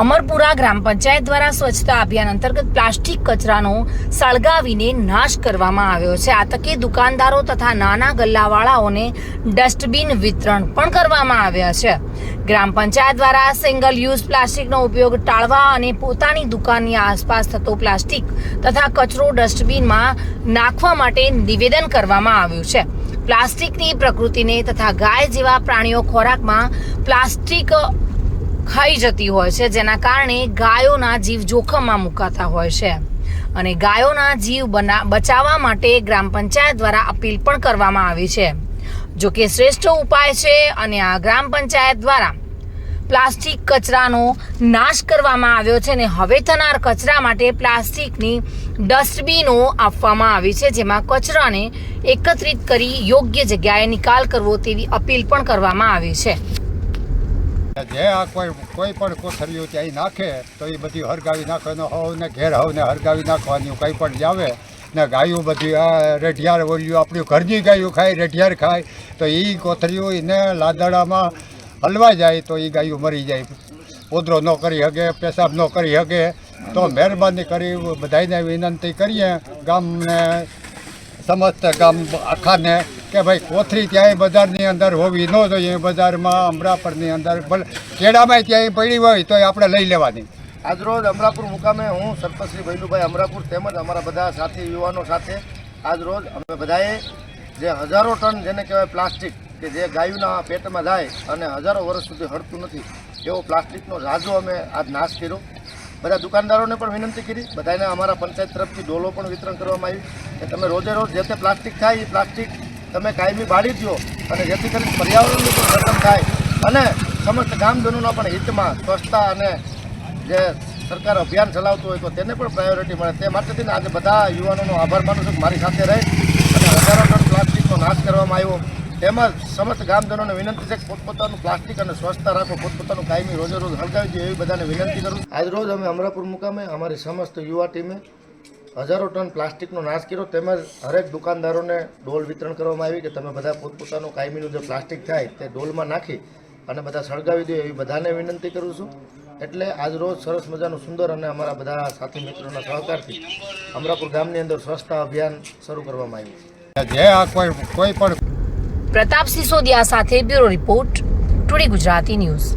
અમરપુરા ગ્રામ પંચાયત દ્વારા સ્વચ્છતા અભિયાન અંતર્ગત પ્લાસ્ટિક કચરાનો સળગાવીને નાશ કરવામાં આવ્યો છે. આ તકે દુકાનદારો તથા નાના ગલ્લાવાળાઓને ડસ્ટબિન વિતરણ પણ કરવામાં આવ્યા છે. ગ્રામ પંચાયત દ્વારા સિંગલ યુઝ પ્લાસ્ટિકનો ઉપયોગ ટાળવા અને પોતાની દુકાનની આસપાસ થતો પ્લાસ્ટિક તથા કચરો ડસ્ટબિનમાં નાખવા માટે નિવેદન કરવામાં આવ્યું છે. પ્લાસ્ટિકની પ્રકૃતિને તથા ગાય જેવા પ્રાણીઓ ખોરાકમાં પ્લાસ્ટિક ખાઈ જતી હોય છે, જેના કારણે ગાયોના જીવ જોખમમાં મુકાતા હોય છે. અને ગાયોના જીવ બના, બચાવવા માટે ગ્રામ પંચાયત દ્વારા અપીલ પણ કરવામાં આવી છે. જો કે શ્રેષ્ઠ ઉપાય છે અને આ ગ્રામ પંચાયત દ્વારા પ્લાસ્ટિક કચરાનો નાશ કરવામાં આવ્યો છે અને હવે થનાર કચરા માટે પ્લાસ્ટિકની ડસ્ટબિનો આપવામાં આવી છે, જેમાં કચરાને એકત્રિત કરી યોગ્ય જગ્યાએ નિકાલ કરવો તેવી અપીલ પણ કરવામાં આવી છે. જે આ કોઈ કોઈ પણ કોથળીઓ ત્યાં નાખે, તો એ બધી હરગાવી નાખવાનો, હોવ ને ઘેર હોવ ને હરગાવી નાખવાની, કંઈ પણ જાવે, ને ગાયું બધી આ રેઢિયાર ઓલ્યું આપણું ઘરની ગાયું ખાય, રેઢિયાર ખાય, તો એ કોથળીઓ એને લાદડામાં હલવા જાય, તો એ ગાયું મરી જાય. પોદરો ન કરી શકે પેશાબ ન કરી શકે તો મહેરબાની કરી બધાને વિનંતી કરીએ, ગામને, સમસ્ત ગામ આખાને કે ભાઈ કોથરી ત્યાંય બજારની અંદર હોવી ન જોઈએ, બજારમાં અમરાપરની અંદર. ભલે કેળામાં ત્યાંય પડી હોય તો આપણે લઈ લેવાની. આજરોજ અમરાપુર મુકામે હું, સરપંચશ્રી ભૈલુભાઈ અમરાપુર તેમજ અમારા બધા સાથી યુવાનો સાથે આજરોજ અમે બધાએ જે હજારો ટન જેને કહેવાય પ્લાસ્ટિક કે જે ગાયુના પેટમાં જાય અને હજારો વર્ષ સુધી હળતું નથી, એવો પ્લાસ્ટિકનો રાજો અમે આજ નાશ કર્યો. બધા દુકાનદારોને પણ વિનંતી કરી, બધાને અમારા પંચાયત તરફથી ડોલો પણ વિતરણ કરવામાં આવ્યું કે તમે રોજે રોજ જે તે પ્લાસ્ટિક થાય એ પ્લાસ્ટિક તમે કાયમી ભાડી દો અને જેથી કરીને પર્યાવરણનું પણ રક્ષણ થાય. અને સમસ્ત ગામજનોના પણ હિતમાં સ્વચ્છતા અને જે સરકાર અભિયાન ચલાવતું હોય તો તેને પણ પ્રાયોરિટી મળે. તે માટેથી થઈને આજે બધા યુવાનોનો આભાર માનું છું મારી સાથે રહે અને હજારો ટન પ્લાસ્ટિકનો નાશ કરવામાં આવ્યો. તેમજ સમસ્ત ગામજનોને વિનંતી છે કે પોતપોતાનું પ્લાસ્ટિક અને સ્વચ્છતા રાખો, પોતપોતાનું કાયમી રોજે રોજ હળગાવી જોઈએ એવી બધાને વિનંતી કરું આજરોજ અમે અમરાપુર મુકામે અમારી સમસ્ત યુવા ટીમે હજારો ટન પ્લાસ્ટિકનો નાશ કર્યો. તેમજ હરેક દુકાનદારોને ડોલ વિતરણ કરવામાં આવી કે તમે બધા પોતપોતાનું કાયમીનું જે પ્લાસ્ટિક થાય તે ડોલમાં નાખી અને બધા સળગાવી દો એવી બધાને વિનંતી કરું છું. એટલે આજ રોજ સરસ મજાનું સુંદર અને અમારા બધા સાથી મિત્રોના સહકારથી અમરાપુર ગામની અંદર સ્વચ્છતા અભિયાન શરૂ કરવામાં આવ્યું છે. આ કોઈ કોઈ પણ પ્રતાપ સિસોદિયા સાથે bureau report today Gujarati news.